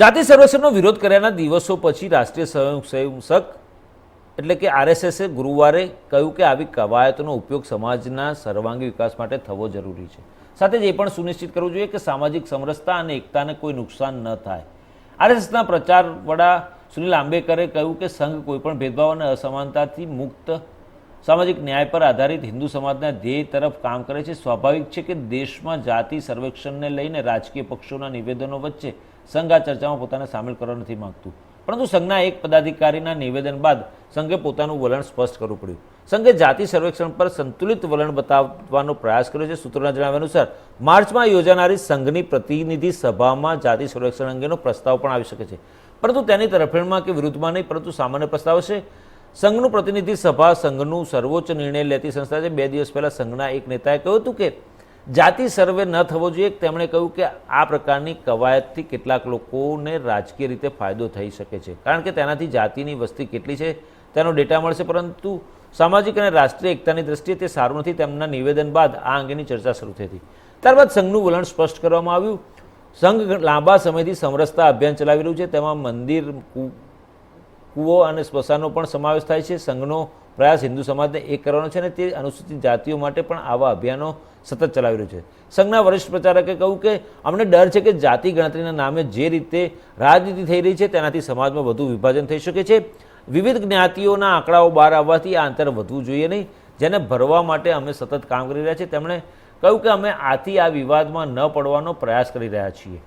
જાતિ સર્વેક્ષણનો વિરોધ કર્યાના દિવસો પછી રાષ્ટ્રીય સ્વયંસેવક એટલે કે આરએસએસે ગુરુવારે કહ્યું કે આવી કવાયતનો ઉપયોગ સમાજના સર્વાંગી વિકાસ માટે થવો જરૂરી છે. સાથે જ એ પણ સુનિશ્ચિત કરવું જોઈએ કે સામાજિક સમરસતા અને એકતાને કોઈ નુકસાન ન થાય. આરએસએસના પ્રચાર વડા સુનિલ આંબેકરે કહ્યું કે સંઘ કોઈપણ ભેદભાવ અને અસમાનતાથી મુક્ત સામાજિક ન્યાય પર આધારિત હિન્દુ સમાજના ધ્યેય તરફ કામ કરે છે. સ્વાભાવિક છે કે દેશમાં જાતિ સર્વેક્ષણને લઈને રાજકીય પક્ષોના નિવેદનો વચ્ચે સંઘ આ ચર્ચામાં પોતાને સામેલ કરવા નથી માગતું. પરંતુ સંઘના એક પદાધિકારીના નિવેદન બાદ સંઘે પોતાનું વલણ સ્પષ્ટ કરવું પડ્યું. સંઘે જાતિ સર્વેક્ષણ પર સંતુલિત વલણ બતાવવાનો પ્રયાસ કર્યો છે. સૂત્રોના જણાવ્યા અનુસાર, માર્ચમાં યોજાનારી સંઘની પ્રતિનિધિ સભામાં જાતિ સર્વેક્ષણ અંગેનો પ્રસ્તાવ પણ આવી શકે છે. પરંતુ તેની તરફેણમાં કે વિરુદ્ધમાં નહીં, પરંતુ સામાન્ય પ્રસ્તાવ છે. સંઘનું પ્રતિનિધિ સભા સંઘનું સર્વોચ્ચ નિર્ણય લેતી સંસ્થા છે. બે દિવસ પહેલાં સંઘના એક નેતાએ કહ્યું હતું કે જાતિ સર્વે ન થવો જોઈએ. તેમણે કહ્યું કે આ પ્રકારની કવાયતથી કેટલાક લોકોને રાજકીય રીતે ફાયદો થઈ શકે છે. કારણ કે તેનાથી જાતિની વસ્તી કેટલી છે, તેનો ડેટા મળશે. પરંતુ સામાજિક અને રાષ્ટ્રીય એકતાની દ્રષ્ટિએ તે સારું નથી. તેમના નિવેદન બાદ આ અંગેની ચર્ચા શરૂ થઈ હતી. ત્યારબાદ સંઘનું વલણ સ્પષ્ટ કરવામાં આવ્યું. સંઘ લાંબા સમયથી સમરસતા અભિયાન ચલાવી રહ્યું છે. તેમાં મંદિર કૂવો અને સ્મશાનનો પણ સમાવેશ થાય છે. સંઘનો પ્રયાસ હિન્દુ સમાજને એક કરવાનો છે અને તે અનુસૂચિત જાતિઓ માટે પણ આવા અભિયાનો સતત ચલાવી રહ્યું છે. સંઘના વરિષ્ઠ પ્રચારકે કહ્યું કે અમને ડર છે કે જાતિ ગણતરીના નામે જે રીતે રાજનીતિ થઈ રહી છે તેનાથી સમાજમાં વધુ વિભાજન થઈ શકે છે. વિવિધ જ્ઞાતિઓના આંકડાઓ બહાર આવવાથી આ અંતર વધવું જોઈએ નહીં. જેને ભરવા માટે અમે સતત કામ કરી રહ્યા છીએ. તેમણે કહ્યું કે અમે આથી આ વિવાદમાં ન પડવાનો પ્રયાસ કરી રહ્યા છીએ.